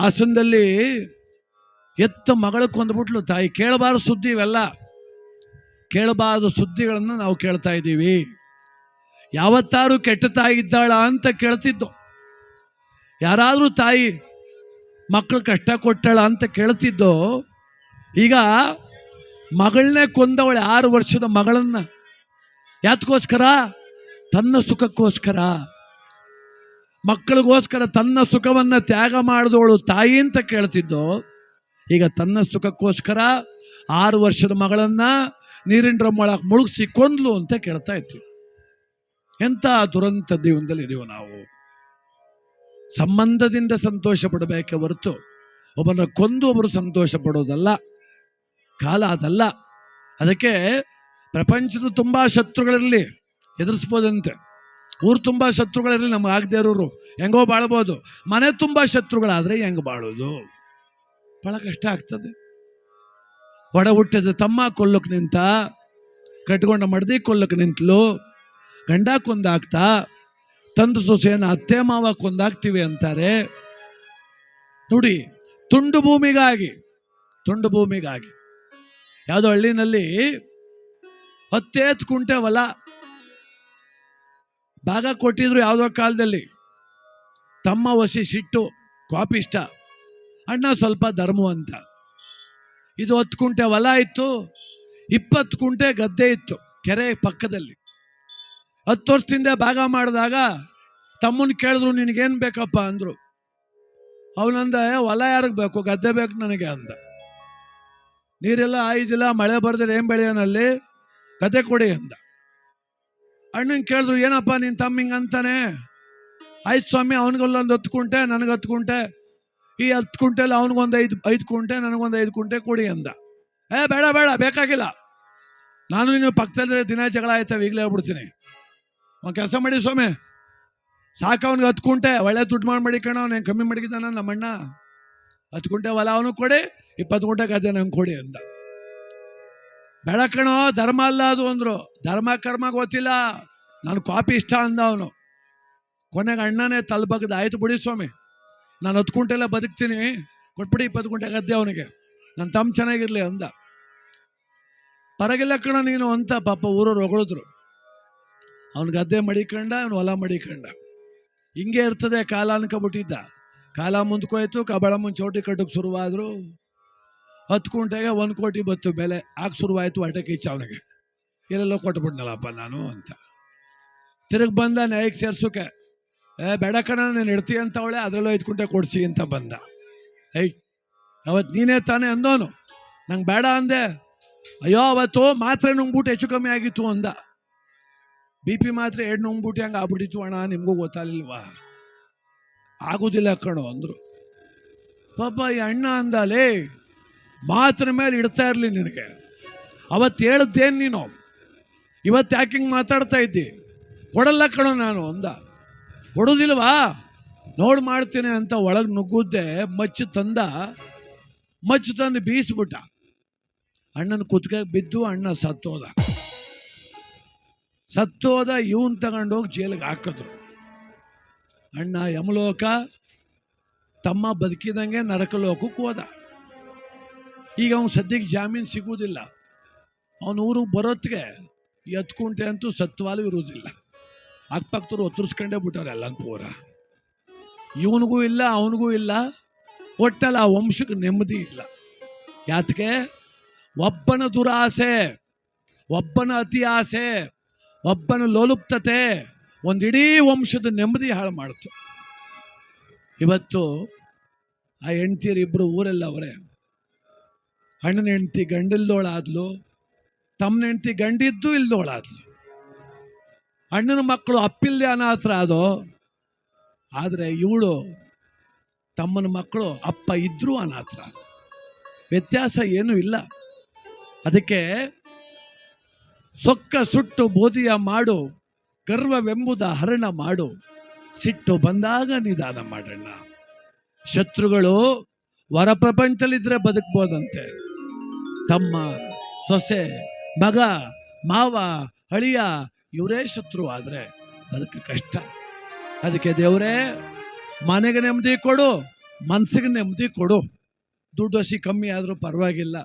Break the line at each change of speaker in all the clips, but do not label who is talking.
ಹಾಸನದಲ್ಲಿ ಎತ್ತ ಮಗಳು ಕೊಂದ್ಬಿಟ್ಲು ತಾಯಿ. ಕೇಳಬಾರದು ಸುದ್ದಿ ಇವೆಲ್ಲ. ಕೇಳಬಾರದು ಸುದ್ದಿಗಳನ್ನು ನಾವು ಕೇಳ್ತಾ ಇದ್ದೀವಿ. ಯಾವತ್ತಾರು ಕೆಟ್ಟ ತಾಯಿ ಇದ್ದಾಳ ಅಂತ ಕೇಳ್ತಿದ್ದು. ಯಾರಾದರೂ ತಾಯಿ ಮಕ್ಕಳು ಕಷ್ಟ ಕೊಟ್ಟಾಳ ಅಂತ ಕೇಳ್ತಿದ್ದೋ. ಈಗ ಮಗಳನ್ನೇ ಕೊಂದವಳೆ ಆರು ವರ್ಷದ ಮಗಳನ್ನು. ಯಾತಕ್ಕೋಸ್ಕರ ತನ್ನ ಸುಖಕ್ಕೋಸ್ಕರ. ಮಕ್ಕಳಿಗೋಸ್ಕರ ತನ್ನ ಸುಖವನ್ನ ತ್ಯಾಗ ಮಾಡಿದವಳು ತಾಯಿ ಅಂತ ಕೇಳ್ತಿದ್ದೋ, ಈಗ ತನ್ನ ಸುಖಕ್ಕೋಸ್ಕರ ಆರು ವರ್ಷದ ಮಗಳನ್ನ ನೀರಿನ ಡ್ರಮ್ ಮುಳುಗಿಸಿ ಕೊಂದ್ಲು ಅಂತ ಕೇಳ್ತಾ ಇತ್ತು ಎಂಥ ದುರಂತ ಇದೀವಿ ನಾವು. ಸಂಬಂಧದಿಂದ ಸಂತೋಷ ಪಡಬೇಕೆ ಹೊರತು ಒಬ್ಬನ ಕೊಂದು ಒಬ್ಬರು ಸಂತೋಷ ಪಡೋದಲ್ಲ, ಕಾಲ ಅದಲ್ಲ. ಅದಕ್ಕೆ ಪ್ರಪಂಚದ ತುಂಬಾ ಶತ್ರುಗಳಿರಲಿ ಎದುರಿಸ್ಬೋದಂತೆ. ಊರು ತುಂಬ ಶತ್ರುಗಳಿರಲಿ ನಮ್ಗೆ ಆಗದೆ ಇರೋರು. ಹೆಂಗೋ ಬಾಳ್ಬೋದು. ಮನೆ ತುಂಬ ಶತ್ರುಗಳಾದರೆ ಹೆಂಗೆ ಬಾಳೋದು? ಭಾಳ ಕಷ್ಟ ಆಗ್ತದೆ. ಒಡ ಹುಟ್ಟಿದ ತಮ್ಮ ಕೊಲ್ಲಕ್ಕೆ ನಿಂತ, ಕಟ್ಕೊಂಡ ಮಡದಿ ಕೊಲ್ಲಕ್ಕೆ ನಿಂತಲು, ಗಂಡ ಕೊಂದಾಗ್ತಾ ತಂದು ಸೊಸೆಯನ್ನು ಅತ್ತೆ ಮಾವ ಕೊಂದಾಗ್ತೀವಿ ಅಂತಾರೆ. ನೋಡಿ, ತುಂಡು ಭೂಮಿಗಾಗಿ ತುಂಡು ಭೂಮಿಗಾಗಿ, ಯಾವುದೋ ಹಳ್ಳಿನಲ್ಲಿ ಹತ್ತೇತ್ ಕುಂಟೆ ಹೊಲ ಭಾಗ ಕೊಟ್ಟಿದ್ರು ಯಾವುದೋ ಕಾಲದಲ್ಲಿ. ತಮ್ಮ ವಸಿ ಸಿಟ್ಟು ಕಾಪಿಷ್ಟ ಅಣ್ಣ ಸ್ವಲ್ಪ ಧರ್ಮ ಅಂತ. ಇದು ಹತ್ತು ಕುಂಟೆ ಹೊಲ ಇತ್ತು ಇಪ್ಪತ್ತು ಕುಂಟೆ ಗದ್ದೆ ಇತ್ತು ಕೆರೆ ಪಕ್ಕದಲ್ಲಿ. ಹತ್ತು ವರ್ಷದಿಂದ ಭಾಗ ಮಾಡಿದಾಗ ತಮ್ಮನ್ನ ಕೇಳಿದ್ರು ನಿನಗೇನು ಬೇಕಪ್ಪ? ಅಂದರು. ಅವನಂದ "ಏ, ಹೊಲ ಯಾರಿಗೆ ಬೇಕು? ಗದ್ದೆ ಬೇಕು ನನಗೆ ಅಂದ. ನೀರೆಲ್ಲ ಆಯ್ದಿಲ್ಲ ಮಳೆ ಬರ್ದ್ರೆ ಏನು ಬೆಳೆಯೋನಲ್ಲಿ ಗದ್ದೆ ಕೊಡಿ ಅಂದ. ಅಣ್ಣಂಗೆ ಕೇಳಿದ್ರು, ಏನಪ್ಪ ನಿನ್ನ ತಮ್ಮ ಹಿಂಗೆ ಅಂತಾನೆ? ಆಯ್ತು ಸ್ವಾಮಿ ಅವನಿಗೊಂದು ಹತ್ತು ಕುಂಟೆ, ನನಗೆ ಹತ್ತು ಕುಂಟೆ. ಈ ಹತ್ತು ಕುಂಟೆಲ್ಲ ಅವನಿಗೊಂದು ಐದು ಐದು ಕುಂಟೆ, ನನಗೊಂದು ಐದು ಕುಂಟೆ ಕೊಡಿ ಅಂದ. ಏ, ಬೇಡ ಬೇಡ, ಬೇಕಾಗಿಲ್ಲ. ನಾನು ನೀನು ಪಕ್ಕದಲ್ಲಿ ದಿನ ಜಗಳ ಆಯ್ತವೆ ಈಗಲೇ ಹೇಳ್ಬಿಡ್ತೀನಿ. ಒಂದು ಕೆಲಸ ಮಾಡಿ ಸ್ವಾಮಿ. ಸಾಕು, ಅವ್ನಿಗೆ ಹತ್ತು ಕುಂಟೆ. ಒಳ್ಳೆ ದುಡ್ಡು ಮಾಡಿ ಮಡಿಕಣ ಅವ್ನು ಕಮ್ಮಿ ಮಡಿಕಿದ್ದಾನ ನಮ್ಮಣ್ಣ. ಹತ್ತು ಕುಂಟೆ ಹೊಲ ಅವನು ಕೊಡಿ, ಇಪ್ಪತ್ತು ಕುಂಟೆ ಗದ್ದೆ ನಂಗೆ ಕೊಡಿ ಅಂದ. ಬೇಡ ಕಣೋ, ಧರ್ಮ ಅಲ್ಲ ಅದು ಅಂದ್ರು. ಧರ್ಮ, ಕರ್ಮ ಗೊತ್ತಿಲ್ಲ. ನಾನು ಕಾಪಿ ಇಷ್ಟ ಅಂದ ಅವನು. ಕೊನೆಗೆ ಅಣ್ಣನೇ ತಲ್ಬಗ್ದು ಆಯ್ತು ಬಿಡಿ ಸ್ವಾಮಿ. ನಾನು ಹತ್ತು ಕುಂಟೆಲ್ಲ ಬದುಕ್ತೀನಿ. ಕೊಟ್ಬಿಡಿ ಇಪ್ಪತ್ತು ಗದ್ದೆ ಅವನಿಗೆ. ನನ್ನ ತಮ್ಮ ಚೆನ್ನಾಗಿರಲಿ ಅಂದ. ಪರಗಿಲ್ಲ ಕಣ ನೀನು ಅಂತ ಪಾಪ ಊರವ್ರು ಹೊಗಳಿದ್ರು. ಅವನ ಗದ್ದೆ ಮಡಿಕಂಡ, ಅವನು ಹೊಲ ಮಡಿಕಂಡ. ಹಿಂಗೆ ಇರ್ತದೆ ಕಾಲ ಅನ್ಕೊಬಿಟ್ಟಿದ್ದ ಕಾಲ ಮುಂದ್ಕೋಯ್ತು ಕಬಳ ಮುಂಚೆ ಚೌಟಿ ಕಟ್ಟಕ್ಕೆ ಶುರುವಾದ್ರು. ಹತ್ತು ಕುಂಟೆಗೆ ಒಂದು ಕೋಟಿ ಬತ್ತು ಬೆಲೆ ಆಗ ಶುರುವಾಯಿತು ಅಟಕಿ ಚಾವಣಿಗೆ ಎಲ್ಲೆಲ್ಲೋ ಕೊಟ್ಬಿಟ್ನಲ್ಲಪ್ಪ ನಾನು ಅಂತ. ತಿರುಗಿ ಬಂದ ನ್ಯಾಯಕ್ಕೆ ಸೇರ್ಸೋಕೆ, ಏ, ಬೇಡ ಕಣ, ನೀನು ಅಂತ ಅವಳೆ, ಅದರಲ್ಲೂ ಐದು ಕುಂಟೆ ಕೊಡ್ಸಿ ಅಂತ ಬಂದ. ಐ ಅವತ್ತು ನೀನೇ ತಾನೇ ಅಂದೋನು? ನಂಗೆ ಬೇಡ ಅಂದೆ. ಅಯ್ಯೋ, ಅವತ್ತು ಮಾತ್ರೆ ನುಂಗ್ಬಿಟ್ಟು ಹೆಚ್ಚು ಕಮ್ಮಿ ಆಗಿತ್ತು ಅಂದ. ಬಿ ಪಿ ಮಾತ್ರೆ ಎರಡು ನುಂಗ್ಬಿಟ್ಟು ಹಂಗೆ ಆಗ್ಬಿಟ್ಟಿತ್ತು ಅಣ್ಣ, ನಿಮಗೂ ಗೊತ್ತಾಗಲಿಲ್ವಾ? ಆಗೋದಿಲ್ಲ ಕಣೋ, ಅಂದರು. ಪಾಪ ಈ ಅಣ್ಣ ಅಂದಲೇ ಮಾತ್ರ ಮೇಲೆ ಇಡ್ತಾ ಇರಲಿ ನಿನಗೆ. ಅವತ್ತು ಹೇಳಿದ್ದೇನು ನೀನು? ಇವತ್ತು ಯಾಕೆ ಹಿಂಗೆ ಮಾತಾಡ್ತಾ ಇದ್ದಿ? ಕೊಡಲ್ಲ ಕಣೋ ನಾನು ಅಂದ. ಕೊಡೋದಿಲ್ವಾ? ನೋಡಿ ಮಾಡ್ತೀನಿ ಅಂತ ಒಳಗೆ ನುಗ್ಗುದ್ದೆ, ಮಚ್ಚು ತಂದ, ಮಚ್ಚು ತಂದು ಬೀಸ್ಬಿಟ್ಟ. ಅಣ್ಣನ ಕುತ್ಕ ಬಿದ್ದು ಅಣ್ಣ ಸತ್ತೋದ. ಸತ್ತೋದ ಇವನ್ ತಗೊಂಡೋಗಿ ಜೈಲಿಗೆ ಹಾಕಿದ್ರು. ಅಣ್ಣ ಯಮಲೋಕ ತಮ್ಮ ಬದುಕಿದಂಗೆ ನರಕಲೋಕಕ್ಕೆ ಹೋದ. ಈಗ ಅವ್ನು ಸದ್ಯಕ್ಕೆ ಜಾಮೀನು ಸಿಗುವುದಿಲ್ಲ. ಅವನು ಊರಿಗೆ ಬರೋತ್ತಿಗೆ ಎತ್ಕುಂಟೆ ಅಂತೂ ಸತ್ವಾಲು ಇರುವುದಿಲ್ಲ. ಅಕ್ಕಪಕ್ಕದವ್ರು ಒತ್ತರಿಸ್ಕೊಂಡೇ ಬಿಟ್ಟವ್ರೆ ಎಲ್ಲ ಪೂರ. ಇವನಿಗೂ ಇಲ್ಲ, ಅವನಿಗೂ ಇಲ್ಲ. ಒಟ್ಟಲ್ಲ ಆ ವಂಶಕ್ಕೆ ನೆಮ್ಮದಿ ಇಲ್ಲ. ಯಾತಕ್ಕೆ ಒಬ್ಬನ ದುರಾಸೆ, ಒಬ್ಬನ ಅತಿ ಆಸೆ, ಒಬ್ಬನ ಲೋಲುಪ್ತತೆ ಒಂದಿಡೀ ವಂಶದ ನೆಮ್ಮದಿ ಹಾಳು ಮಾಡ್ತು ಇವತ್ತು ಆ ಹೆಂಡ್ತಿಯರು ಇಬ್ಬರು ಊರೆಲ್ಲ ಅವರೇ ಅಣ್ಣನ ಹೆಂಡ್ತಿ ಗಂಡಿಲ್ದೋಳಾದ್ಲು ತಮ್ಮನ ಹೆಂಡ್ತಿ ಗಂಡಿದ್ದು ಇಲ್ದೋಳಾದ್ಲು. ಅಣ್ಣನ ಮಕ್ಕಳು ಅಪ್ಪಿಲ್ದೆ ಅನಾಥರ ಆದೋ, ಆದರೆ ಇವಳು ತಮ್ಮನ ಮಕ್ಕಳು ಅಪ್ಪ ಇದ್ದರೂ ಅನಾಥರ ವ್ಯತ್ಯಾಸ ಏನೂ ಇಲ್ಲ. ಅದಕ್ಕೆ ಸೊಕ್ಕ ಸುಟ್ಟು ಬೋಧಿಯ ಮಾಡು, ಗರ್ವವೆಂಬುದ ಹರಣ ಮಾಡು, ಸಿಟ್ಟು ಬಂದಾಗ ನಿಧಾನ ಮಾಡೋಣ ಶತ್ರುಗಳು ಹೊರ ಬದುಕ್ಬೋದಂತೆ. ತಮ್ಮ ಸೊಸೆ, ಮಗ, ಮಾವ, ಅಳಿಯ, ಇವರೇ ಶತ್ರು ಆದರೆ ಬದುಕ ಕಷ್ಟ. ಅದಕ್ಕೆ ದೇವರೇ, ಮನೆಗೆ ನೆಮ್ಮದಿ ಕೊಡು, ಮನಸ್ಸಿಗೆ ನೆಮ್ಮದಿ ಕೊಡು. ದುಡ್ಡು ಹಸಿ ಕಮ್ಮಿ ಆದರೂ ಪರವಾಗಿಲ್ಲ.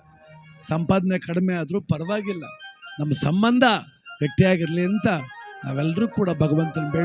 ಸಂಪಾದನೆ ಕಡಿಮೆ ಆದರೂ ಪರವಾಗಿಲ್ಲ. ನಮ್ಮ ಸಂಬಂಧ ಗಟ್ಟಿಯಾಗಿರಲಿ ಅಂತ ನಾವೆಲ್ಲರೂ ಕೂಡ ಭಗವಂತನ ಬೇಡ